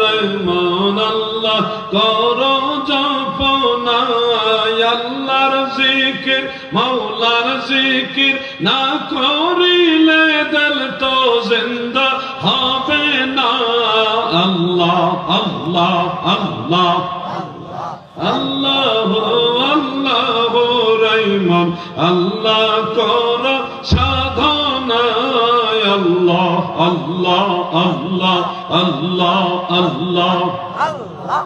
রহমান, আল্লাহ। করো জপনায় আল্লাহর জিকির মৌলার জিকির। না করিলে দিল তো জিন্দা হবে না। আল্লাহ আল্লাহ আল্লাহ। আল্লাহ আল্লাহ, রহমান। আল্লাহ কর সাধনায় আল্লাহ আল্লাহ আল্লাহ আল্লাহ আল্লাহ। আল্লাহ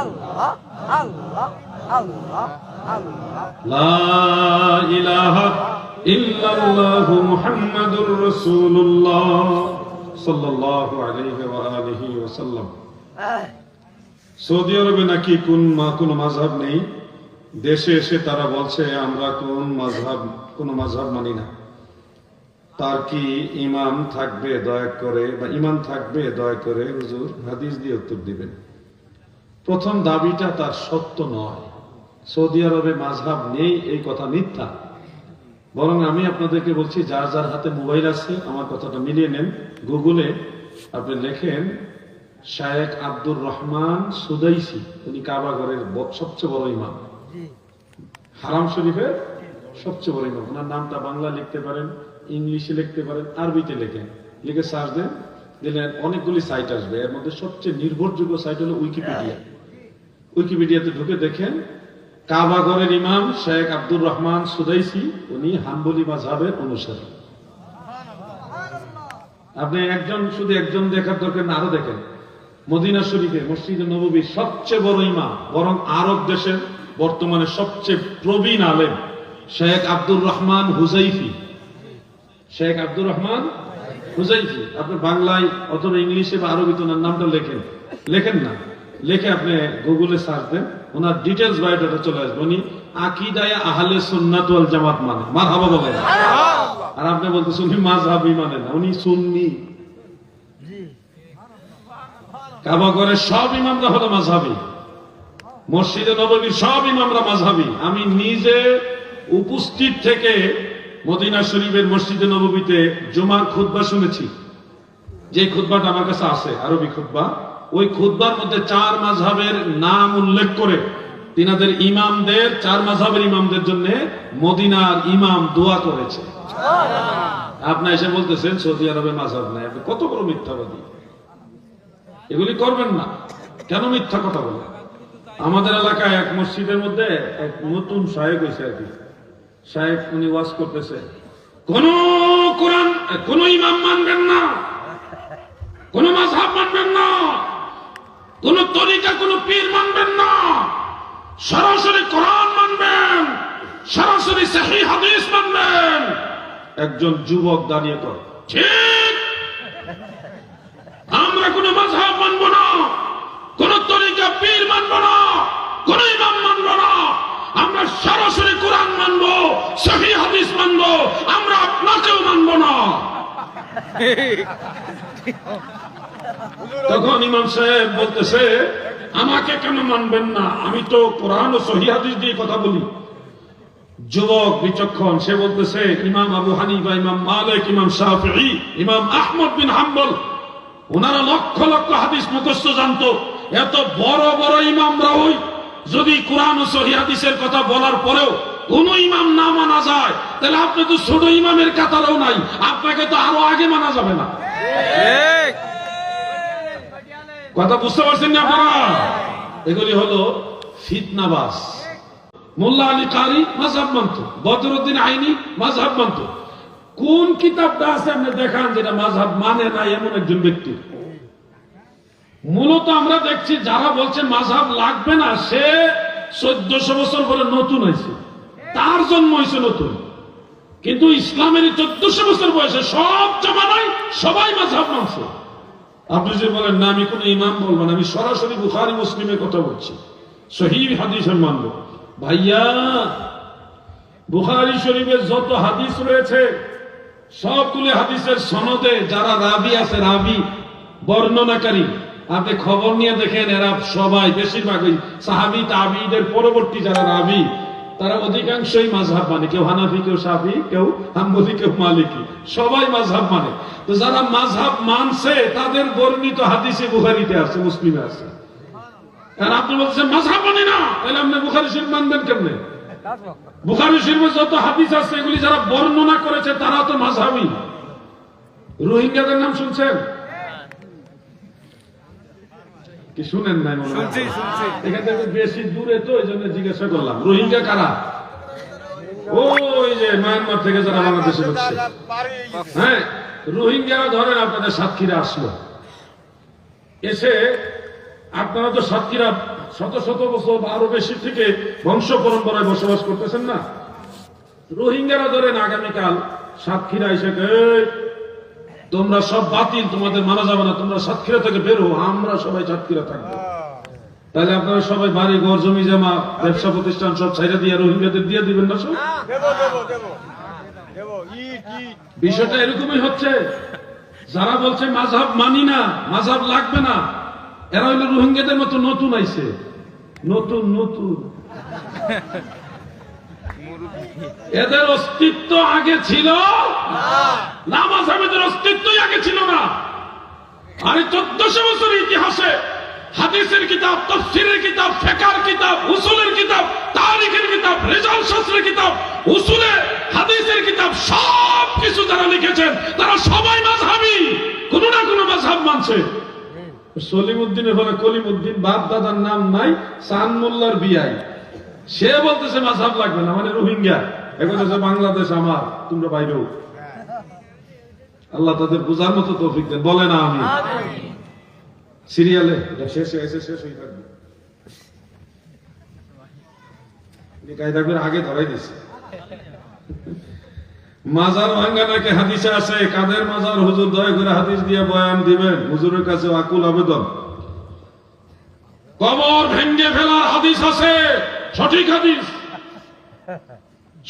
আল্লাহ আল্লাহ আল্লাহ আল্লাহ লা ইলাহা ইল্লাল্লাহু মুহাম্মাদুর রাসূলুল্লাহ সাল্লাল্লাহু আলাইহি ওয়া আলিহি ওয়া সাল্লাম সৌদি আরবে নাকি কোন মা, কোন মাঝহাব নেই? দেশে এসে তারা বলছে, আমরা কোন মাঝহাব কোন মাঝহাব মানি না। তার কি ইমাম থাকবে দয়া করে বা ইমাম থাকবে দয়া করে হুজুর হাদিস দিয়ে উত্তর দিবেন। প্রথম দাবিটা তার সত্য নয়। সৌদি আরবে মাঝহাব নেই এই কথা মিথ্যা। বরং আমি আপনাদেরকে বলছি যার যার হাতে মোবাইল আছে আমার কথাটা মিলিয়ে নেন। গুগলে আপনি লেখেন শায়েক আব্দুর রহমান সুদাইসি উনি কাবাগরের সবচেয়ে বড় ইমাম। হারাম শরীফের সবচেয়ে বড় ইমাম। ওনার নামটা বাংলা লিখতে পারেন ইংলিশে লিখতে পারেন, আরবিতে লেখেন। লিখে সার্চ দেন দিলে অনেকগুলি সাইট আসবে। এর মধ্যে সবচেয়ে নির্ভরযোগ্য সাইট হলো উইকিপিডিয়া। উইকিপিডিয়াতে ঢুকে দেখেন কাবাগরের ইমাম শেখ আব্দুর রহমান সুদাইসি, উনি হাম্বলি মাঝহাবের অনুসারী। আপনি একজন, শুধু একজন দেখার দরকার না, আরও দেখেন। মদিনা শরীফে মসজিদ নবী সবচেয়ে বড় ইমাম, বরং আরব দেশের বর্তমানে সবচেয়ে প্রবীণ আলেম শেখ আব্দুর রহমান হুজাইফি। শেখ আব্দুর রহমান হুজাইফি। আপনি বাংলায় অথবা ইংলিশে বা আরবিতে ওনার নামটা লেখেন। লেখেন না। লেখে আপনি গুগলে সার্চ দেন ওনার ডিটেলস বায়োডাটা চলে আসবে। উনি আকিদায় আহলে সুন্নাত ওয়াল জামাত মানে। মার হাবা বলে আর আপনি বলতেছেন উনি মাযহাবি মানে না উনি সুন্নি। কাবা করে সব ইমামরা হলো মাঝহাবি মসজিদে নববীর সব ইমামরা মাঝহাবি আমি নিজে উপস্থিত থেকে মদিনা শরীফের মসজিদে নববীতে জুমার খুতবা শুনেছি। যে খুতবাটা আমার কাছে আছে আরবি খুতবা ওই খুতবার মধ্যে চার মাঝহাবের নাম উল্লেখ করে তিনাদের ইমামদের চার মাঝহাবের ইমামদের জন্য মদিনার ইমাম দোয়া করেছে। আপনি এসে বলতেছেন সৌদি আরবে মাঝহাব নাই আপনি কত বড় মিথ্যাবাদী। এগুলি করবেন না। কেন মিথ্যা কথা বলে আমাদের এলাকায় এক মসজিদের মধ্যে এক নতুন সাহেব হয়েছে আর কি। সাহেব, উনি ওয়াজ করতেছে। কোন কোরআন, কোন ইমাম মানবেন না। কোন মাঝহাব মানবেন না। কোন তরিকা, কোন পীর মানবেন না। সরাসরি কোরআন মানবেন, সরাসরি সহি হাদিস মানবেন। একজন যুবক দাঁড়িয়ে কর ঠিক। আমরা কোন মাঝহাব মানব না। কোন তরিকা, পীর মানব না। কোন ইমাম মানব না। আমরা সরাসরি কোরআন মানব, সহি হাদিস মানব, আমরা আপনাকেও মানব না। তখন ইমাম সাহেব বলতেছে, আমাকে কেন মানবেন না? আমি তো কোরআন ও সহি হাদিস দিয়ে কথা বলি। যুবক বিচক্ষণ, সে বলতেছে, ইমাম আবু হানিফা, ইমাম মালিক, ইমাম শাফিঈ, ইমাম আহমদ বিন হাম্বল ওনারা লক্ষ লক্ষ হাদিস মুখস্থ জানতো। এত বড় বড় ইমামরা ওই যদি কোরআন ও সহি কথা বলার পরেও কোন ইমাম না মানা যায় তাহলে আপনি তো ছোট ইমামের কাতারও নাই আপনাকে তো আরও আগে মানা যাবে না। কথা বুঝতে পারছেন না আপনারা? এগুলি হলো ফিতনাবাস মোল্লা আলী কারি মাঝহাব মানত বদরুদ্দিন আইনি মাঝহাব মানত। কোন কিতাবটা আছে আপনি দেখান যেটা মাঝহাব মানে না এমন একজন ব্যক্তি? মূলত আমরা দেখছি যারা বলছে মাঝহাব লাগবে না, সে চোদ্দশো বছর পরে নতুন হয়েছে। তার জন্ম হয়েছে নতুন। কিন্তু ইসলামের চোদ্দশো বছর বয়সে সব জামানায় সবাই মাঝহাব মানছে। আপনি যে বলেন, না, আমি কোন ইমাম বলব না, আমি সরাসরি বুখারি মুসলিমের কথা বলছি। সহি হাদিসের মানব। ভাইয়া, বুখারি শরীফের যত হাদিস রয়েছে, সবগুলি হাদিসের সনদে যারা রাবি আছে, রাবি, বর্ণনাকারী আপনি খবর নিয়ে দেখেন, এরা সবাই বেশিরভাগ ওই সাহাবি, তাবিদের পরবর্তী যারা রাবি, তারা অধিকাংশই মাঝহাব মানে। কেউ হানাফি, কেউ সাফি কেউ হাম্বলি, কেউ মালিকি। সবাই মাঝহাব মানে। তো যারা মাঝহাব মানছে, তাদের বর্ণিত হাদিসে বুখারিতে আছে, মুসলিমে আছে। মানে না! তাহলে আপনি বুখারি শরীফ মানবেন কেমনে? বুখারি শরীফে যত হাদিস আছে, এগুলি যারা বর্ণনা করেছে, তারা তো মাঝহাবি রোহিঙ্গাদের নাম শুনছেন? কি শুনেন নাই মনে হয়? এখান থেকে বেশি দূরে তো এই জন্য জিজ্ঞাসা করলাম। রোহিঙ্গা কারা? ওই যে মায়ানমার থেকে যারা বাংলাদেশে হচ্ছে হ্যাঁ রোহিঙ্গারা ধরেন আপনাদের সাতক্ষীরা আসলো। এসে আপনারা তো সাতক্ষীরা শত শত বছর আরও বেশি থেকে বংশ পরম্পরায় বসবাস করতেছেন না? রোহিঙ্গারা ধরেন আগামীকাল সাতক্ষীরা এসে "এই, তোমরা সব বাতিল, তোমাদের মানা যাবে না, তোমরা সাতক্ষীরা থেকে বেরো আমরা সবাই সাতক্ষীরা থাকব। তাহলে আপনারা সবাই বাড়ি, ঘর, জমি, জমা, ব্যবসা প্রতিষ্ঠান সব ছাইরা দিয়ে রোহিঙ্গাদের দিয়ে দিবেন না বিষয়টা এরকমই হচ্ছে। যারা বলছে মাঝহাব মানি না, মাঝহাব লাগবে না, এরা হইল রোহিঙ্গাদের মতো নতুন আইছে। নতুন নতুন। এদের অস্তিত্ব আগে ছিল? না মাঝহাবেদের অস্তিত্বই আগে ছিল না। আরে চোদ্দশো বছরের ইতিহাসে হাদিসের কিতাব তফসিরের কিতাব, ফেকার কিতাব, উসুলের কিতাব, তারিখের কিতাব রেজাল শাস্ত্রের কিতাব, উসুলে, হাদিসের কিতাব, সব কিছু যারা লিখেছেন। তারা সবাই মাঝহাবি কোন না কোন মাঝহাব মানছে। সলিমুদ্দিনের ফলে কলিমুদ্দিন বাপ দাদার নাম নাই, সান মোল্লার বিয়াই সে বলতেছে মাঝহাব লাগবে না মানে রোহিঙ্গা। এখন হচ্ছে বাংলাদেশ আমার তোমরা বাইরেও আল্লাহ তাদের বোঝার মতো তৌফিক দেন বলে না আমি। সিরিয়ালে এটা শেষ হয়ে গেছে শেষ হয়ে থাকবে। আগে ধরাই দিছে। মাজার ভাঙ্গা নাকি হাদিসে আছে কাদের মাজার? হুজুর দয়া করে হাদিস দিয়ে বয়ান দিবেন হুজুরের কাছে আকুল আবেদন। কবর ভেঙ্গে ফেলার হাদিস আছে। সঠিক হাদিস।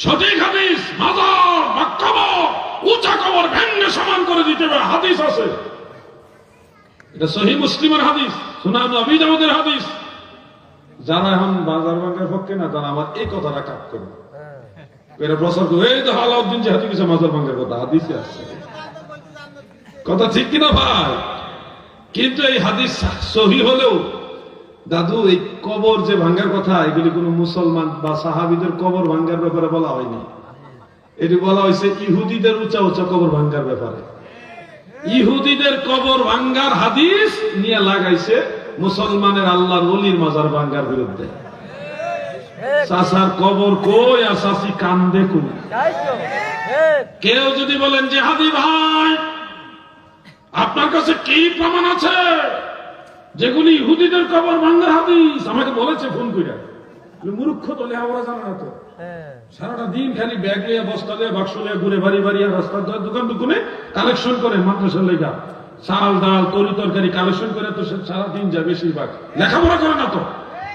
সঠিক হাদিস, মাজার বা কবর উঁচা কবর ভেঙ্গে সমান করে দিতে হবে, হাদিস আছে। এটা সহি মুসলিমের হাদিস সুনাম নবী হাদিস। যারা এখন বাজার ভাঙ্গার পক্ষে না, তারা আমার এই কথাটা কাপ করে। এটা প্রচার করে, এই তো যে হাতি কিছু মাজার ভাঙ্গার কথা, হাদিসে আছে। কথা ঠিক কিনা ভাই? কিন্তু এই হাদিস সহি হলেও দাদু, এই কবর যে ভাঙ্গার কথা, এগুলি কোন মুসলমান বা সাহাবিদের কবর ভাঙ্গার ব্যাপারে বলা হয়নি। এটি বলা হয়েছে ইহুদিদের উঁচা উঁচা কবর ভাঙ্গার ব্যাপারে। ইহুদিদের কবর ভাঙ্গার হাদিস নিয়ে লাগাইছে মুসলমানের আল্লাহর অলির মাজার ভাঙ্গার বিরুদ্ধে। কবর কই আর চাষি কান? দেখুন তাই তো ঠিক কেউ যদি বলেন যে হাদি ভাই, আপনার কাছে কি প্রমাণ আছে? যেগুলি ইহুদিদের কবর ভাঙ্গার হাদিস আমাকে বলেছে ফোন করে মূর্খ তো লেহাপড়া জানা না তো। হ্যাঁ। সারাটা দিন খালি ব্যাগ লিয়ে বস্তা লিয়ে বাক্স লিয়ে ঘুরে বাড়ি বাড়ি আর রাস্তার ধারে দোকান দোকানে কালেকশন করে মাদ্রাসার লেগা। চাল ডাল তরি তরকারি কালেকশন করে তো সে সারাদিন যায় বেশিরভাগ। লেখাপড়া করে না তো।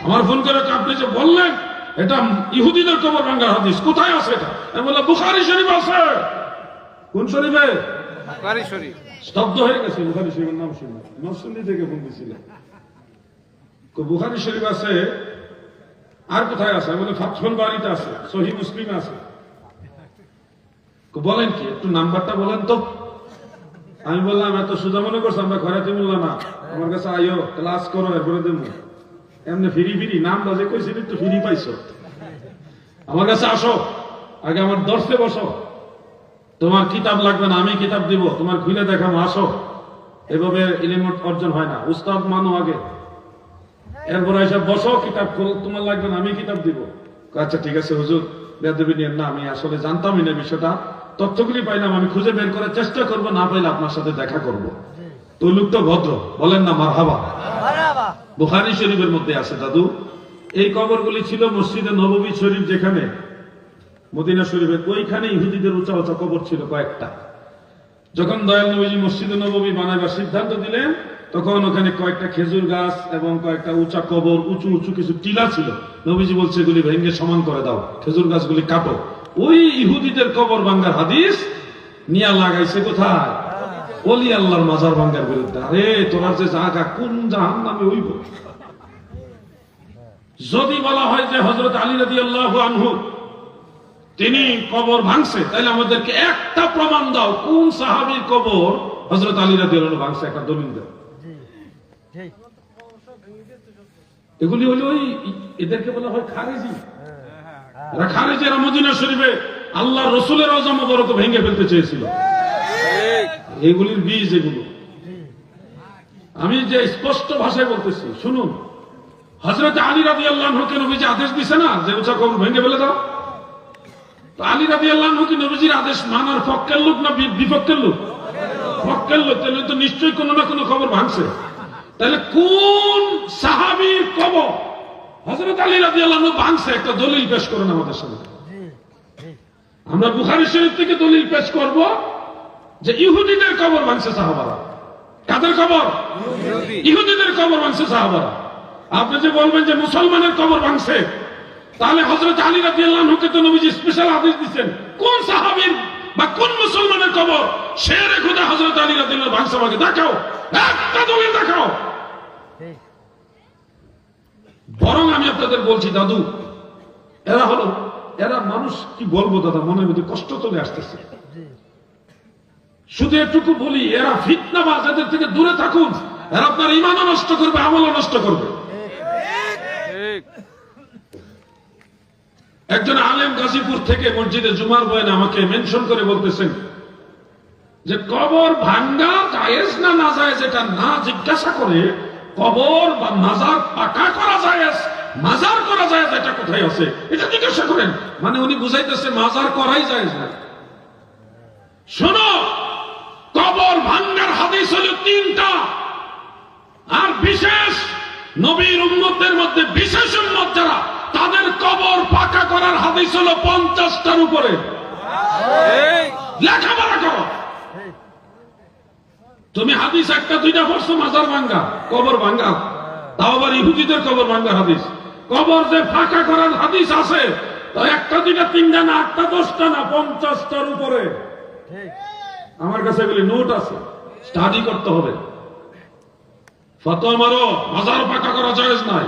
আমার ফোন করে আপনি যে বললেন এটা ইহুদিদের কবর ভাঙ্গার হাদিস কোথায় আছে এটা? আমি বললাম বুখারি শরীফ আছে। কোন শরীফে? বাড়ি শরীফ। স্তব্ধ হয়ে গেছে, বুখারি শরীফের নাম শুনে। থেকে ফোন বুখারি শরীফ আছে, আর কোথায় আছে? বলে বাড়িতে আছে সহি মুসলিম আছে। বলেন কি, একটু নাম্বারটা বলেন তো। আমি বললাম, এত সোজা মনে করছ, আমরা ঘরে তুমি না। আমার কাছে আইও ক্লাস করো, এরপরে দেবো। এমনি ফিরি ফিরি, নাম বাজে কইছিল একটু ফিরি পাইছো। আমার কাছে আসো, আগে আমার দর্শে বসো। তোমার কিতাব লাগবে না আমি কিতাব দিব তোমার খুলে দেখাবো আসো। এভাবে ইলিম অর্জন হয় না। উস্তাদ মানো আগে। এরপর এসে বসো কিতাব তোমার লাগবে না আমি কিতাব দিব। আচ্ছা ঠিক আছে হুজুর বেদবি নিয়েন না আমি আসলে জানতামই না বিষয়টা। তথ্যগুলি পাইলাম আমি খুঁজে বের করার চেষ্টা করব না পাইলে আপনার সাথে দেখা করব। তো ভদ্র বলেন না মারহাবা। বুখারি শরীফের মধ্যে আছে দাদু। এই কবরগুলি ছিল মসজিদে নববী শরীফ যেখানে মদিনা শরীফের ওইখানে ইহুদিদের উঁচা উঁচা কবর ছিল কয়েকটা। যখন দয়াল নবীজি মসজিদ নববী বানাইবার সিদ্ধান্ত দিলেন, তখন ওখানে কয়েকটা খেজুর গাছ এবং কয়েকটা উঁচা কবর, উঁচু উঁচু কিছু টিলা ছিল। নবীজি বলছে, এগুলি ভেঙ্গে সমান করে দাও, খেজুর গাছগুলি কাটো। ওই ইহুদিদের কবর ভাঙ্গার হাদিস নিয়া লাগাইছে কোথায়? অলি আল্লাহর মাজার ভাঙ্গার বিরুদ্ধে। আরে তোমার যে জায়গা কোন জাহান নামে হইব যদি বলা হয় যে হজরত আলী রাদি আল্লাহ আনহু তিনি কবর ভাঙছে। তাহলে আমাদেরকে একটা প্রমাণ দাও, কোন সাহাবীর কবর হজরত আলী আল্লাহ ভাঙছে, একটা দলিল দাও। এগুলি হলো ওই এদেরকে বলা হয় খারেজি। শরীফে আল্লাহ রসুলের অজম বরত ভেঙে ফেলতে চেয়েছিল। এগুলির বীজ এগুলো। আমি যে স্পষ্ট ভাষায় বলতেছি, শুনুন। হজরত আলী রাদি আল্লাহকে নবীজি আদেশ দিছে না, যে উঁচা কবর ভেঙে ফেলে দাও। তো আলী রাদি আল্লাহ কি নবীজির আদেশ মানার পক্ষের লোক না বিপক্ষের লোক? পক্ষের লোক তাহলে তো নিশ্চয়ই কোনো না কোনো খবর ভাঙছে। তাহলে কোন সাহাবীর কবর হজরত আলী রাদি আল্লাহ ভাঙছে? একটা দলিল পেশ করেন আমাদের সামনে আমরা বুখারি শরীফ থেকে দলিল পেশ করব যে ইহুদিদের কবর ভাঙছে সাহাবারা। কাদের কবর? ইহুদিদের কবর ভাঙছে সাহাবারা। আপনি যে বলবেন যে মুসলমানের কবর ভাঙছে তাহলে হজরত আলী রাজি আল্লাহকে তো নবীজি স্পেশাল আদেশ দিচ্ছেন কোন সাহাবীর বা কোন মুসলমানের কবর শেরে খোদা হজরত আলী রাজি আল্লাহ দেখাও, একটা দলিল দেখাও। বরং আমি আপনাদের বলছি, দাদু, এরা হলো, এরা মানুষ, কি বলব দাদা, মনের মধ্যে কষ্ট চলে আসতেছে। শুধু এটুকু বলি, এরা ফিতনাবাজ এদের থেকে দূরে থাকুন, এরা আপনার ইমানও নষ্ট করবে, আমলও নষ্ট করবে। একজন আলেম গাজীপুর থেকে মসজিদে জুমার বয়ানে আমাকে মেনশন করে বলতেছেন যে কবর ভাঙ্গা জায়েজ না না জায়েজ এটা না জিজ্ঞাসা করে কবর বা মাজার পাকা করা জায়েজ, মাজার করা জায়েজ এটা কোথায় আছে? এটা জিজ্ঞাসা করেন। মানে উনি বুঝাইতেছে মাজার করাই জায়েজ না। শোনো, কবর ভাঙ্গার হাদিস হলো তিনটা। আর বিশেষ নবীর উম্মতের মধ্যে বিশেষ হলো পঞ্চাশটার উপরে। লেখাপড়া করো। তুমি হাদিস একটা দুইটা পড়ছো মাজার ভাঙ্গা কবর ভাঙ্গা। তাও আবার ইহুদিদের কবর ভাঙ্গা হাদিস। কবর যে ফাঁকা করার হাদিস আছে তো একটা দুইটা তিনটা না আটটা দশটা না পঞ্চাশটার উপরে। আমার কাছে এগুলি নোট আছে স্টাডি করতে হবে। ফতোয়া মারো মাজার পাকা করা জায়েজ নাই।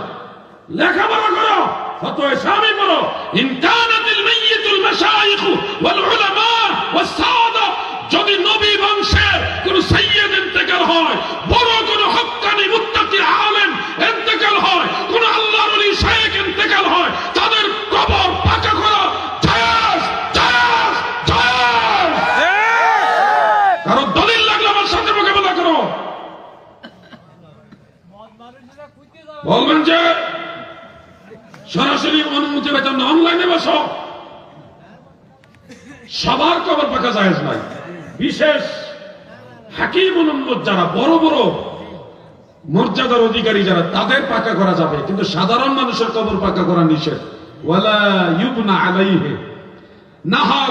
লেখাপড়া করো। ফতোয়া ইসলামী পড়ো ইন কানাতিল মাইয়িতুল মাশাইখ ওয়াল উলামা ওয়াস সাদা যদি নবী বংশের কোন সাইয়্যিদ ইন্তেকাল হয়, বড় কোন হক্কানি মুত্তাকি আলেম ইন্তেকাল হয়, কোন আল্লাহর ওলি শেখ ইন্তেকাল হয়, তাদের কবর পাকা করা জায়েজ জায়েজ জায়েজ। কারও দলিল লাগলে আমার সাথে মোকাবেলা করো। যে সরাসরি অনুমতি বেতন অনলাইনে বসো। সবার কবর পাকা জায়েজ নাই। বিশেষ হাকিম অনুমত যারা বড় বড় মর্যাদার অধিকারী যারা, তাদের পাকা করা যাবে। কিন্তু সাধারণ মানুষের কবর পাকা করা নিষেধ। নাহা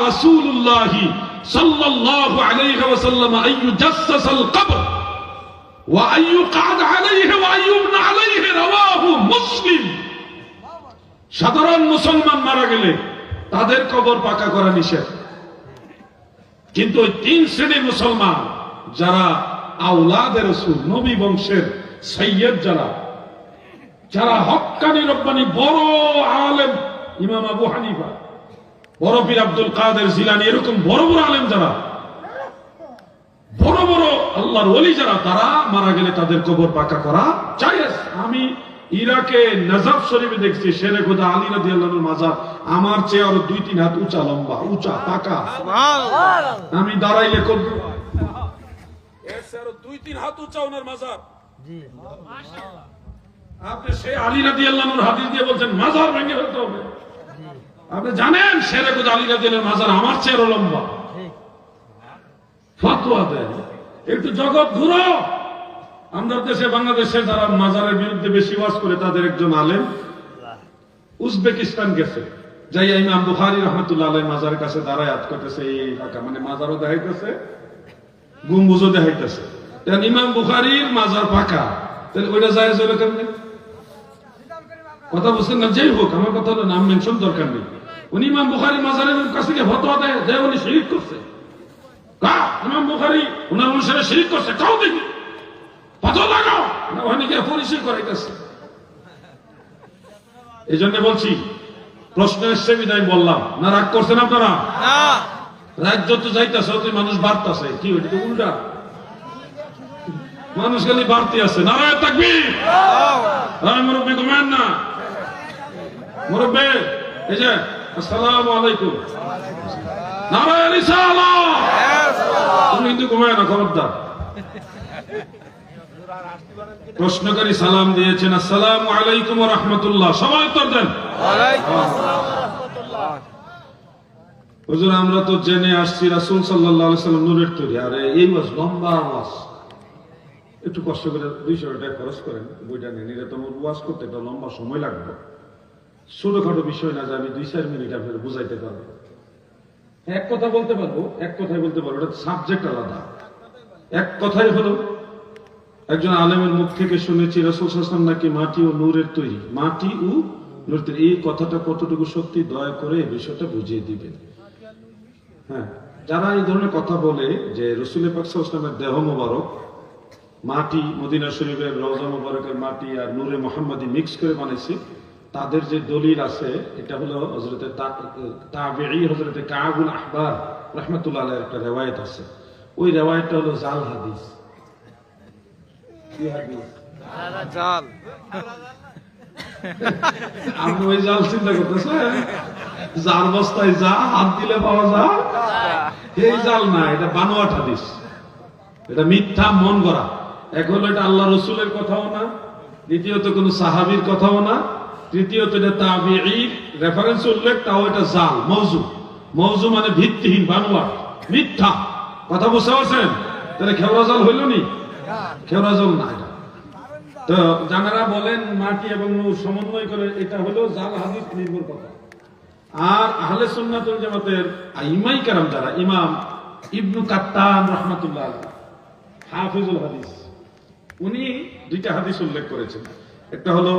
আইয়ু সাধারণ মুসলমান মারা গেলে তাদের কবর পাকা করা নিষেধ। কিন্তু ওই তিন শ্রেণির মুসলমান, যারা আউলাদের রসুল, নবী বংশের সৈয়দ যারা যারা হক্কানি রব্বানি বড় আলেম, ইমাম আবু হানিফা, বড় পীর আব্দুল কাদের জিলানি, এরকম বড় বড় আলেম যারা, বড় বড় আল্লাহর ওলি যারা, তারা মারা গেলে তাদের কবর পাকা করা জায়েজ আমি ইরাকে নজাব শরীফে দেখছি শেরে খোদা আলী রাদি আল্লাহর মাজার আমার চেয়ে আরও দুই তিন হাত উঁচা লম্বা উঁচা পাকা। আমি দাঁড়াইলে কবর এর চেয়ে আরও দুই তিন হাত উঁচা ওনার মাজার। আপনি সে আলী রাদি আল্লাহর হাদিস দিয়ে বলছেন মাজার ভেঙে ফেলতে হবে। আপনি জানেন শেরে খোদা আলী আল্লাহর মাজার আমার চেয়ে আরও লম্বা। ঠিক। ফতোয়া দেয়। একটু জগৎ ঘুরো। আমরা দেশে বাংলাদেশে যারা মাজারের বিরুদ্ধে বেশি ওয়াজ করে, তাদের একজন আলেম উজবেকিস্তান গেছে, যাই রহমতুল্লাহ মাজারের কাছে দাঁড়ায় আত করতেছে এই ফাঁকা মানে মাজারও দেখাইতেছে, গুম্বুজও দেখাইতেছে। ইমাম বুখারির মাজার ফাঁকা তাহলে ওইটা যায় যাবে কেমনে? কথা না? যেই হোক, আমার কথা হলো নাম মেনশন দরকার নেই। উনি ইমাম বুখারি মাজারের কাছে গিয়ে দেয় উনি শহীদ করছে। ইমাম বুখারী ওনার অনুসারে শিরিক করছে কাও দেখি। পাথর লাগাও না পরিচয় করাইতেছে। এই জন্য বলছি প্রশ্ন এসছে বিদায় বললাম। না রাগ করছেন আপনারা? না। রাগ যত যাইতেছে মানুষ বাড়তেছে। কি ওইটা তো উল্টা? মানুষ খালি বাড়তি আছে। নারায় থাকবি মুরব্বী ঘুমেন না। মুরব্বী এই যে আসসালামু আলাইকুম। নারায় রিসালাহ তুমি কিন্তু ঘুমায় না খবরদার। প্রশ্নকারী সালাম দিয়েছেন আসসালামু আলাইকুম রাহমাতুল্লাহ। সবাই উত্তর দেন। হুজুর আমরা তো জেনে আসছি রাসূল সাল্লাম নূরের তৈরি। আর এই মাস লম্বা মাস। একটু কষ্ট করে দুইশো টাকা খরচ করেন বইটা নেন। এটা তো আমার ওয়াজ করতে একটা লম্বা সময় লাগবে। ছোটখাটো বিষয় না যে আমি দুই চার মিনিট আপনার বুঝাইতে পারব। এক কথা বলতে পারব এক কথাই বলতে পারব এটা সাবজেক্ট আলাদা। এক কথাই হলো একজন আলেমের মুখ থেকে শুনেছি রসুল হাসান নাকি মাটি ও নূরের তৈরি। মাটি ও নূর এই কথাটা কতটুকু সত্যি দয়া করে এই বিষয়টা বুঝিয়ে দিবেন। হ্যাঁ যারা এই ধরনের কথা বলে যে রসুল পাকসামের দেহ মোবারক, মাটি, মদিনা শরীফের রওজা মোবারকের মাটি আর নূরে মোহাম্মদী মিক্স করে বানাইছে, তাদের যে দলিল আছে, এটা হলো হজরতে তাবেঈ হজরতে কাবুল আহবার রহমতুল্লাহ একটা রেওয়ায়েত আছে। ওই রেওয়ায়েতটা হলো জাল হাদিস। জাল। আপনি ওই জাল চিন্তা করতেছেন? যার বস্তায় যা হাত দিলে পাওয়া যায়। এই জাল না এটা বানোয়াট হাদিস। এটা মিথ্যা মন করা এক হলো এটা আল্লাহ রসুলের কথাও না দ্বিতীয়ত কোন সাহাবির কথাও না তৃতীয়ত এটা রেফারেন্স উল্লেখ তাও এটা জাল মৌজু। মৌজু মানে ভিত্তিহীন বানোয়াট মিথ্যা। কথা বুঝতে পারছেন? তাহলে খেওরা জাল হইল নি? খেওরা জল না এটা। তো যারা বলেন মাটি এবং সমন্বয় করে এটা হলো জাল হাদিস নির্ভর কথা। আর আহলে সুন্নাতুল জামাতের ইমাই কারাম যারা, ইমাম ইবনু কাত্তান রহমাতুল্লাহ হাফিজুল হাদিস, উনি দুইটা হাদিস উল্লেখ করেছেন। একটা হলো,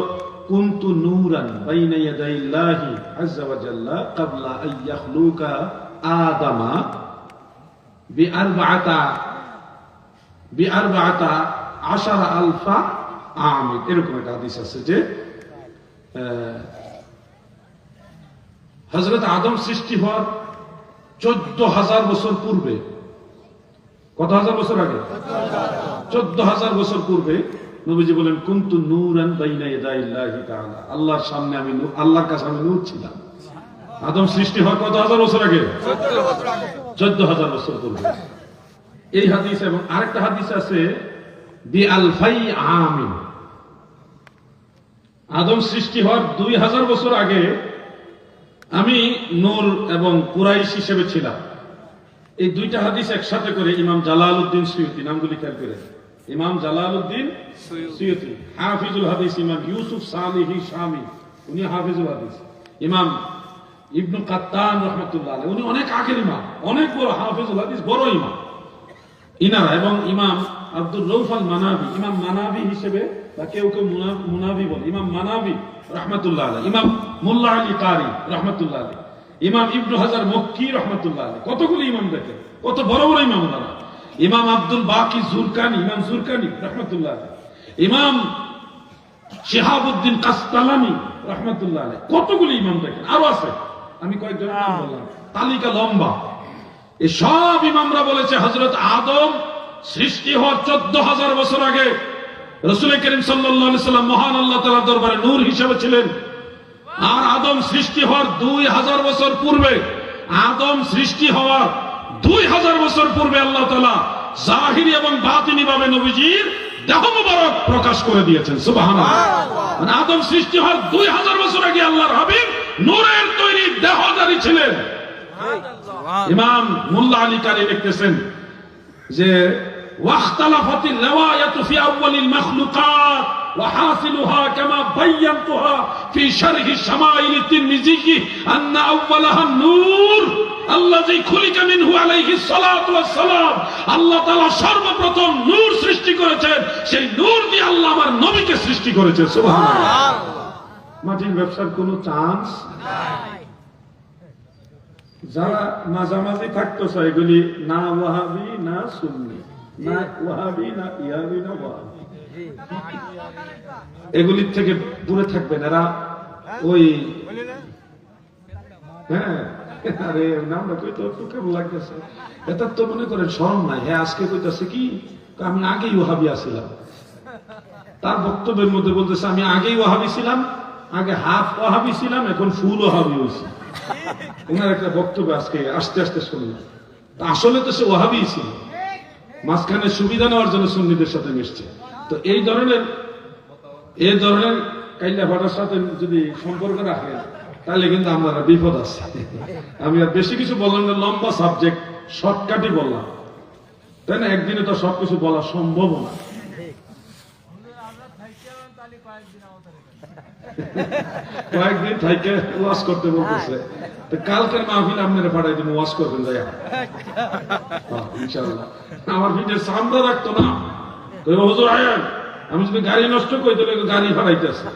কুনতু নূরান বাইনা ইয়াদাইল্লাহি আযজা ওয়া জাল্লা ক্বাবলা আন ইয়াখলুকা আদামা বিআরবাআতা চোদ্দ হাজার বছর পূর্বে নবীজি বলেন আল্লাহর সামনে আমি আল্লাহর কাছে আমি নূর ছিলাম। আদম সৃষ্টি হওয়ার কত হাজার বছর আগে? চোদ্দ হাজার বছর পূর্বে এই হাদিস এবং আরেকটা হাদিস আছে বি আলফাই আমিন। আদম সৃষ্টি হওয়ার দুই হাজার বছর আগে আমি নূর এবং কুরাইশ হিসেবে ছিলাম। এই দুইটা হাদিস একসাথে করে ইমাম জালাল উদ্দিন সৈয়দি নামগুলি খেয়াল করে ইমাম জালাল উদ্দিন সৈয়দি হাফিজুল হাদিস, ইমাম ইউসুফ সালিহি শামি, উনি হাফিজুল হাদিস। ইমাম ইবনু কাত্তান রহমতুল্লাহ উনি অনেক আগের ইমাম, অনেক বড় হাফিজুল হাদিস, বড় ইমাম। ইনারা এবং ইমাম আব্দুল রৌফ আল মানাবি ইমাম মানাবি হিসেবে বা কেউ কেউ মুনাবি বলে। ইমাম মানাবি রহমতুল্লাহ আলাই ইমাম মোল্লা আলী কারি রহমতুল্লাহ আলী ইমাম ইবনু হাজার মক্কি রহমতুল্লাহ আলী কতগুলো ইমাম দেখেন? কত বড় বড় ইমাম ওনারা। ইমাম আব্দুল বাকি জুরকানি ইমাম জুরকানি রহমতুল্লাহ আলী ইমাম শিহাবুদ্দিন কাস্তালানি রহমতুল্লাহ আলী কতগুলো ইমাম দেখেন? আরও আছে। আমি কয়েকজনের নাম বললাম। তালিকা লম্বা। এই সব ইমামরা বলেছে হজরত আদম সৃষ্টি হওয়ার চোদ্দ হাজার বছর আগে রসুল করিম সাল্লাম মহান আল্লাহ তালার দরবারে নূর হিসেবে ছিলেন। আর আদম সৃষ্টি হওয়ার দুই হাজার বছর পূর্বে আদম সৃষ্টি হওয়ার দুই হাজার বছর পূর্বে আল্লাহ তালা জাহিরি এবং বাতিনি ভাবে নবীজির দেহ মুবারক প্রকাশ করে দিয়েছেন সুবাহান মানে আদম সৃষ্টি হওয়ার দুই হাজার বছর আগে আল্লাহর হাবিব নূরের তৈরি দেহদারি ছিলেন। ইমাম মুল্লা আলী কারি লিখতেছেন যে واختلفت الرواية في أول المخلوقات وحاصلها كما بينتها في شرح الشمائل الترمذي أن أولها النور الذي خلق منه عليه الصلاة والسلام আল্লাহ তাআলা সর্বপ্রথম নূর সৃষ্টি করেছেন সেই নূর দিয়ে আল্লাহ আমার নবীকে সৃষ্টি করেছেন সুবহানাল্লাহ মাটির ব্যবসার কোনো চান্স যারা মাঝামাঝি থাকতো চাই এগুলি না ওয়াহাবি, না সুন্নি। না ওয়াহাবি, না ইয়াবি, না ওয়াহাবি। এগুলির থেকে দূরে থাকবেন। এরা ওই হ্যাঁ। হ্যাঁ তার বক্তব্যের মধ্যে বলতেছে, আমি আগেই ওহাবি ছিলাম, আগে হাফ ওহাবি ছিলাম, এখন ফুল ওহাবি হয়েছি ওনার একটা বক্তব্য আজকে আস্তে আস্তে শুনলাম আসলে তো সে ওহাবি ছিল। মাঝখানে সুবিধা নেওয়ার জন্য সুন্নিদের সাথে মিশছে। তো এই ধরনের এই ধরনের কাইলা ভাটার সাথে যদি সম্পর্ক রাখেন তাহলে কিন্তু আমরা বিপদ আছে। আমি আর বেশি কিছু বললাম না, লম্বা সাবজেক্ট শর্টকাটই বললাম। তাই না? একদিনে তো সবকিছু বলা সম্ভব না। কয়েকদিন থাইকে ওয়াশ করতে বলতেছে। তো কালকের মাহফিল আপনারা পাঠাই দিব ওয়াশ করবেন যাই ইনশাআল্লাহ। আমার ভিটের সামনে রাখতো না। হুজুর আয়ান আমি যদি গাড়ি নষ্ট করি তাহলে গাড়ি ফাড়াইতেছে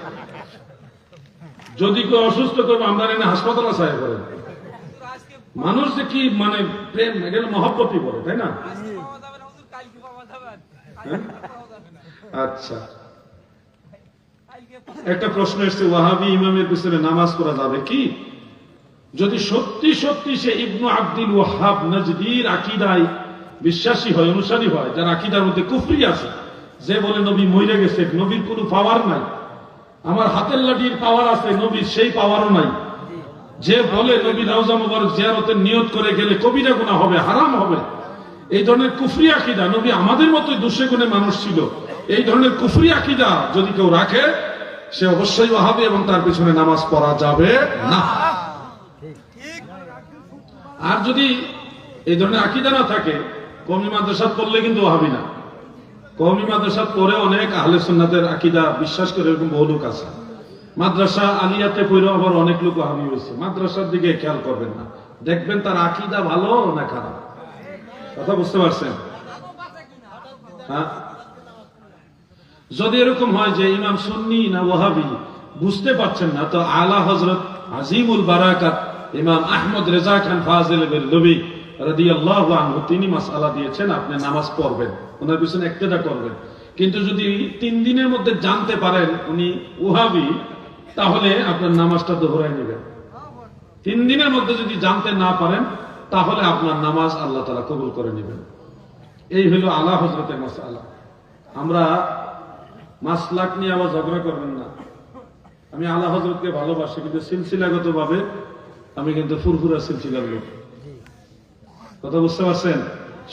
যদি কেউ অসুস্থ করব আমরা এনে হাসপাতালে সাহেব করেন মানুষ যে কি মানে প্রেম এখানে মহব্বতই বলে তাই না? হ্যাঁ? আচ্ছা। একটা প্রশ্ন এসছে, ওয়াহাবি ইমামের পিছনে নামাজ পড়া যাবে কি? যদি সত্যি সত্যি সে ইবনু আব্দুল ওয়াহাব নজদির আকিদায় বিশ্বাসী হয়, অনুসারী হয়, যার আকিদার মধ্যে কুফরি আছে, যে বলে নবী মরে গেছে, নবীর কোনো পাওয়ার নাই। আমার হাতের লাঠির পাওয়ার আছে, নবীর সেই পাওয়ারও নাই। যে বলে নবী রওজা মুবারক জিয়ারতের নিয়ত করে গেলে কবিরা গুণা হবে, হারাম হবে। এই ধরনের কুফরি আকিদা নবী আমাদের মতোই দুষে গুণে মানুষ ছিল। এই ধরনের কুফরি আকিদা যদি কেউ রাখে সে অবশ্যই ওয়াহাবি এবং তার পিছনে নামাজ পড়া যাবে না। আর যদি এই ধরনের আকিদা না থাকে কমি মাদ্রাসাত পড়লে কিন্তু ওয়াহাবি না। কমি মাদ্রাসাত পড়ে অনেক আহলে সুন্নাতের আকিদা বিশ্বাস করে এরকম বহু লোক আছে। মাদ্রাসা আলিয়াতে পড়ে আবার অনেক লোক ওয়াহাবি হয়েছে। মাদ্রাসার দিকে খেয়াল করবেন না। দেখবেন তার আকিদা ভালো না খারাপ। কথা বুঝতে পারছেন? হ্যাঁ? যদি এরকম হয় যে ইমাম সুন্নি না ওহাবি বুঝতে পারছেন না, তো আলা হজরত আজিমুল বারাকাত, ইমাম আহমদ রেজা খান ফাজিল তিনি মাসআলা দিয়েছেন, আপনি নামাজ পড়বেন, ওনার পিছনে একটেদা করবেন। কিন্তু যদি তিন দিনের মধ্যে জানতে পারেন উনি ওহাবি তাহলে আপনার নামাজটা দোহরাই নেবেন। তিন দিনের মধ্যে যদি জানতে না পারেন, তাহলে আপনার নামাজ আল্লাহ তালা কবুল করে নেবেন। এই হলো আল্লাহ হজরতের মাসালা। আমরা মাসলাক নিয়ে আবার ঝগড়া করবেন না। আমি আলা হজরতকে ভালোবাসি, কিন্তু সিলসিলাগত ভাবে আমি কিন্তু ফুরফুরা সিলসিলার লোক। কথা বুঝতে পারছেন?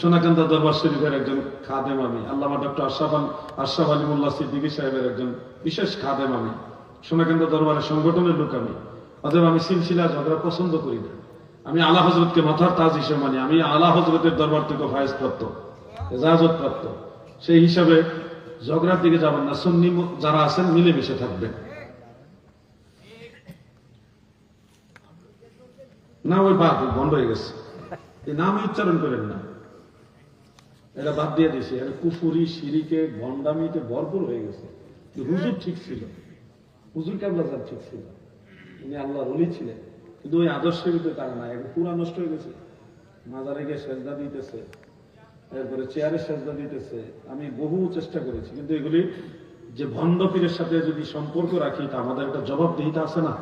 সোনাকান্তা দরবার শরীফের একজন খাদেম আমি, আল্লামা ডক্টর আশরাফ আল আশরাফ আলিমুল্লাহ সিদ্দিকী সাহেবের একজন বিশেষ খাদেম আমি সোনাকান্তা দরবারের সংগঠনের লোক আমি। অতএব আমি সিলসিলা ঝগড়া পছন্দ করি না। আমি আলা হজরতকে মাথার তাজ হিসেবে মানি, আমি আলা হজরতের দরবার থেকে ফায়েজ প্রাপ্ত এজাজত প্রাপ্ত সেই হিসাবে ঝগড়ার দিকে যাবেন না, সুন্নি যারা আছেন মিলেমিশে থাকবেন। না, ওই বাদ, বন্ধ হয়ে গেছে। এই নাম উচ্চারণ করেন না। এটা বাদ দিয়ে দিয়েছে। এটা কুফুরি, সিরিকে, ভণ্ডামিতে ভরপুর হয়ে গেছে। হুজুর ঠিক ছিল। হুজুর কেবলাজার ঠিক ছিল। উনি আল্লাহ রলি ছিলেন। কিন্তু ওই আদর্শের ভিতরে তারা না এখন পুরা নষ্ট হয়ে গেছে। মাজারে গিয়ে সেজদা দিতেছে। এরপরে চেয়ারে সেজদা দিতেছে। আমি বহু চেষ্টা করেছি, কিন্তু এগুলি যে ভণ্ড পীরের সাথে যদি সম্পর্ক রাখি, তা আমাদের একটা জবাবদিহিতা আছে না।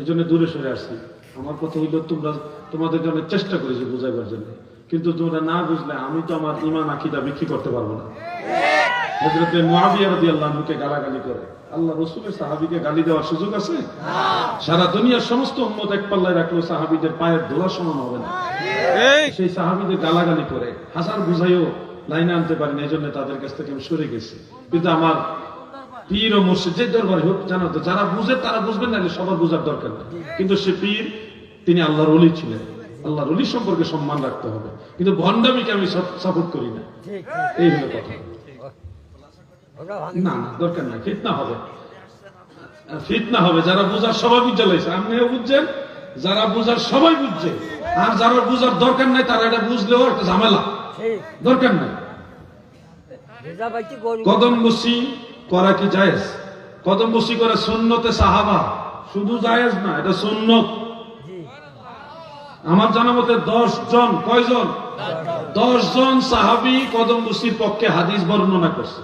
এই জন্য দূরে সরে আসছি। আমার কথা হইল, তোমরা তোমাদেরকে অনেক চেষ্টা করেছি বুঝাইবার জন্য। কিন্তু তোমরা না বুঝলে আমি তো আমার ইমান আকিদা বিক্রি করতে পারব না। হজরতে মুআবিয়া রাদিয়াল্লাহু আনহুকে গালাগালি করে। আল্লাহ রসুলের সাহাবীকে গালি দেওয়ার সুযোগ আছে? সারা দুনিয়ার সমস্ত উম্মত এক পাল্লায় রাখল সাহাবীদের পায়ের ধোলা সমান হবে না। সেই সাহাবিদের গালাগালি করে হাজার বুঝাইও লাইনে আনতে পারেন এই জন্য তাদের কাছ থেকে সরে গেছি। কিন্তু আমার পীর ও মুর্শিদ, যে দরবারে হোক, জানো তো, যারা বুঝে তারা বুঝবেন না সবার বোঝার দরকার নেই কিন্তু সে পীর, তিনি আল্লাহর অলি ছিলেন। আল্লাহর অলি সম্পর্কে সম্মান রাখতে হবে। কিন্তু ভণ্ডামিকে আমি সাপোর্ট করি না। এই হলো কথা। না না, দরকার নাই, ফিতনা হবে। ফিতনা হবে, যারা বুঝার সবাই বুঝে লাইছে আপনিও বুঝছেন? যারা বুঝার সবাই বুঝছে। আর যারা বুঝার দরকার নাই তারা এটা বুঝলেও একটা ঝামেলা। দরকার নাই। কদম বসি করা কি জায়েজ? কদম বসি করে সুন্নতে সাহাবা। শুধু জায়েজ না এটা সুন্নত। আমার জানা মতে দশ জন কয়জন? দশ জন। সাহাবি কদম বুসির পক্ষে হাদিস বর্ণনা করছে।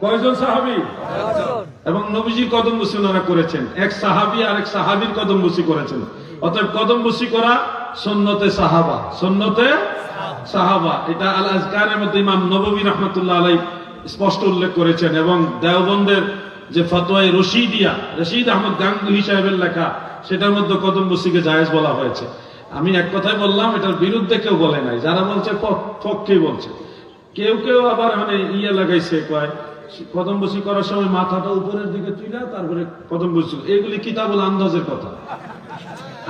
কয়জন সাহাবি। এবং নবীজির কদম বসি ওনারা করেছেন। এক সাহাবি আর এক সাহাবির কদম বসি করেছেন। অতএব কদম বসি করা সন্নতে সাহাবা। সন্নতে সাহাবা। এটা আল আজকারের মধ্যে ইমাম নববী রহমতুল্লাহ আলাই স্পষ্ট উল্লেখ করেছেন। এবং দেওবন্দের যে ফতোয়াই রশিদিয়া রশিদ আহমদ গাঙ্গুহি সাহেবের লেখা সেটার মধ্যে কদম বসিকে জায়েজ বলা হয়েছে। আমি এক কথাই বললাম এটার বিরুদ্ধে কেউ বলে নাই। যারা বলছে প- পক্ষেই বলছে। কেউ কেউ আবার মানে ইয়ে লাগাইছে কয় কদম বসি করার সময় মাথাটা উপরের দিকে তুলে তারপরে কদম বসি এগুলি কিতাবুল আন্দাজের কথা।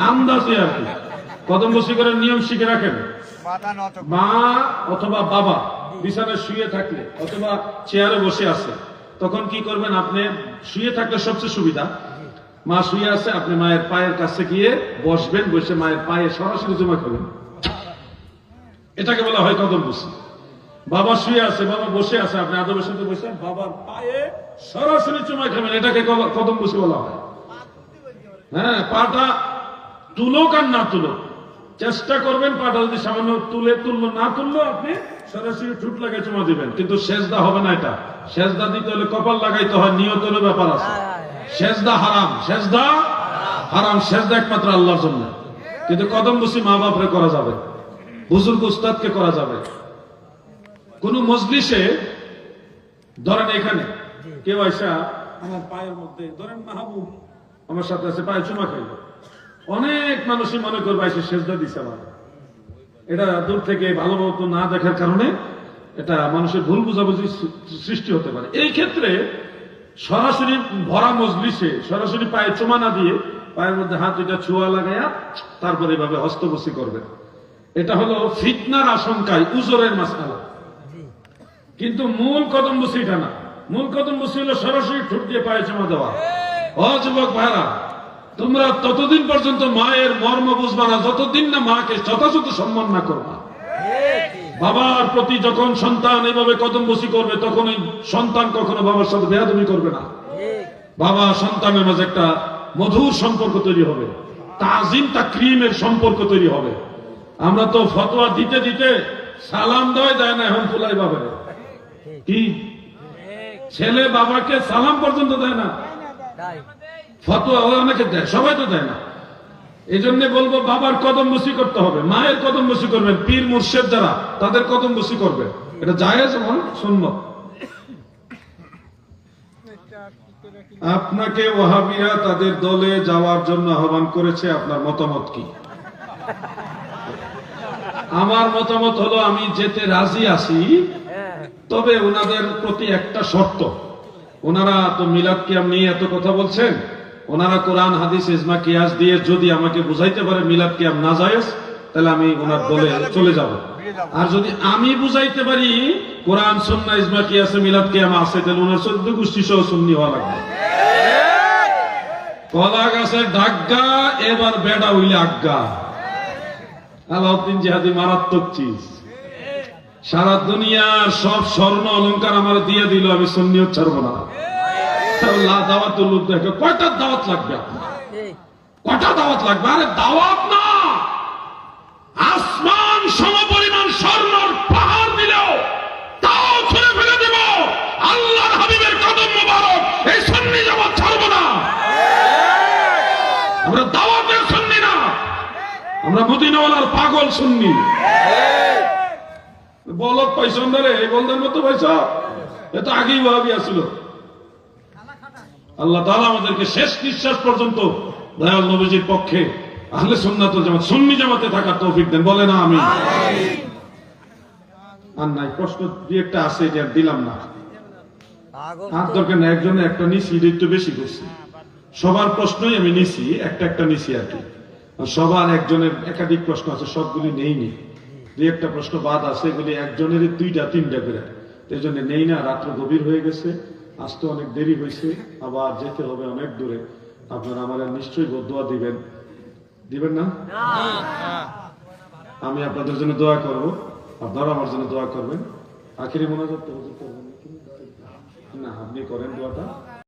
আন্দাজে আর কি। কদম বসি করার নিয়ম শিখে রাখেন। মা অথবা বাবা বিছানায় শুয়ে থাকলে অথবা চেয়ারে বসে আছে তখন কি করবেন আপনি? শুয়ে থাকলে সবচেয়ে সুবিধা। মা শুয়ে আছে আপনি মায়ের পায়ের কাছে গিয়ে বসবেন বসে মায়ের পায়ে সরাসরি জমা করবেন। এটাকে বলা হয় কদম বসি বাবা শুয়ে আছে, বাবা বসে আছে। আপনি আদবের সাথে বসে বাবার পায়ে সরাসরি চুমা খাবেন। এটাকে কদম বসি বলা হয়। হ্যাঁ পাটা তুলোক আর না তুলোক চেষ্টা করবেন পাটা যদি সামান্য তুলে তুললো, না তুললো, আপনি সরাসরি ঠুট লাগাই চুমা দিবেন। কিন্তু সেজদা হবে না এটা। সেজদা দিতে হলে কপাল লাগাইতে হয় নিয়তেরও ব্যাপার আছে। সেজদা হারাম। সেজদা হারাম। সেজদা একমাত্র আল্লাহর জন্য। কিন্তু কদম বসি মা বাপরে করা যাবে। বুজুর্গ উস্তাদকে করা যাবে। কোন মজলিসে ধরেন এখানে কেউ আইসা আমার পায়ের মধ্যে ধরেন মাহবুব আমার সাথে আছে পায়ে চুমা খাইল। অনেক মানুষই মনে করবে এসে সেজদা দিছে আমার। এটা দূর থেকে ভালো মতো না দেখার কারণে এটা মানুষের ভুল বুঝাবুঝি সৃষ্টি হতে পারে। এই ক্ষেত্রে সরাসরি ভরা মজলিসে সরাসরি পায়ে চুমা না দিয়ে পায়ের মধ্যে হাত দুইটা ছোঁয়া লাগাইয়া তারপরে এভাবে হস্তবসি করবে এটা হলো ফিতনার আশঙ্কায় উজরের মাসালা কিন্তু মূল কদম বসি এটা না। মূল কদম বসি হলো সরাসরি ঠুট দিয়ে পায়ে জমা দেওয়া। ও যুবক ভাইরা তোমরা ততদিন পর্যন্ত মায়ের মর্ম বুঝবা না, যতদিন না মাকে যথাযথ সম্মান না করবা। বাবার প্রতি যখন সন্তান এইভাবে কদম বসি করবে, তখন ওই সন্তান কখনো বাবার সাথে বেয়াদবি করবে না। বাবা সন্তানের মাঝে একটা মধুর সম্পর্ক তৈরি হবে। তাজিম, তাকরিমের সম্পর্ক তৈরি হবে। আমরা তো ফতোয়া দিতে দিতে সালাম দেয় না এখন ফুলাই বাবা কি? ছেলে বাবাকে সালাম পর্যন্ত দেয় না? ফতোয়া অনেকে দেয় সবাই তো দেয় না। এই জন্য বলব বাবার কদম বসি করতে হবে মায়ের কদম বসি করবেন পীর মুর্শেদ যারা তাদের কদম বসি করবে। এটা জায়েজ আমার শূন্য আপনাকে ওহাবিরা তাদের দলে যাওয়ার জন্য আহ্বান করেছে আপনার মতামত কি? আমার মতামত হলো আমি যেতে রাজি আছি তবে ওনাদের প্রতি একটা শর্ত। ওনারা তো মিলাদ কিয়াম নিয়ে এত কথা বলছেন। ওনারা কোরআন হাদিস ইজমা কিয়াস দিয়ে যদি আমাকে বুঝাইতে পারে মিলাদ কিয়াম না জায়েজ তাহলে আমি ওনার দলে চলে যাব। আর যদি আমি বুঝাইতে পারি কোরআন সন্না ইজমা কিয়াসে মিলাদ কিয়াম আছে তাহলে ওনার চোদ্দ গোষ্ঠী সহ সুন্নি হওয়া লাগবে। কলা গাছের ডাগ্গা এবার বেডা হইলে আজ্ঞা। আলাউদ্দিন জিহাদি মারাত্মক চিজ। সারা দুনিয়ার সব স্বর্ণ অলংকার আমার দিয়ে দিল আমি সন্নিয়ত ছাড়বো না। দাওয়াত লোক দেখে কয়টা দাওয়াত লাগবে আপনার? ঠিক দাওয়াত লাগবে? আরে দাওয়াত না! আসমান সমপরিমাণ স্বর্ণর পাহাড় দিলেও তাও ছুঁড়ে ফেলে দেব। আল্লাহর হাবিবের কদম মোবারক এই সন্নি জামাত ছাড়বো না। আমরা দাওয়াতের সন্নি না। আমরা মদিনাওয়ালার পাগল সুন্নি। বলক পয়সা রে এই বলদের মতো পয়সা এ তো আগেই ভাবি আসছিল আল্লাহ তাআলা আমাদেরকে শেষ নিঃশ্বাস পর্যন্ত দয়াল নবীজির পক্ষে আহলে সুন্নাতুল জামাত, সুন্নি জামাতে থাকার তৌফিক দেন। বলে না আমি আর নাই, প্রশ্ন দুই একটা আছে এটা দিলাম না। আর দরকার না, একজনে একটা নিছি, এটা একটু বেশি করছি। সবার প্রশ্নই আমি নিছি, একটা একটা নিছি আর কি। সবার একজনের একাধিক প্রশ্ন আছে, সবগুলি নেইনি দুই একটা প্রশ্ন বাদ আছে এগুলি একজনের দুইটা তিনটা করে। এই জন্য নেই না রাত্র গভীর হয়ে গেছে আসতে অনেক দেরি হয়েছে আবার যেতে হবে অনেক দূরে। আপনারা আমার নিশ্চয়ই দোয়া দিবেন। দিবেন না? আমি আপনাদের জন্য দোয়া করব আপনারা আমার জন্য দোয়া করবেন। আখিরি মোনাজাত করবেন না আপনি করেন দোয়াটা।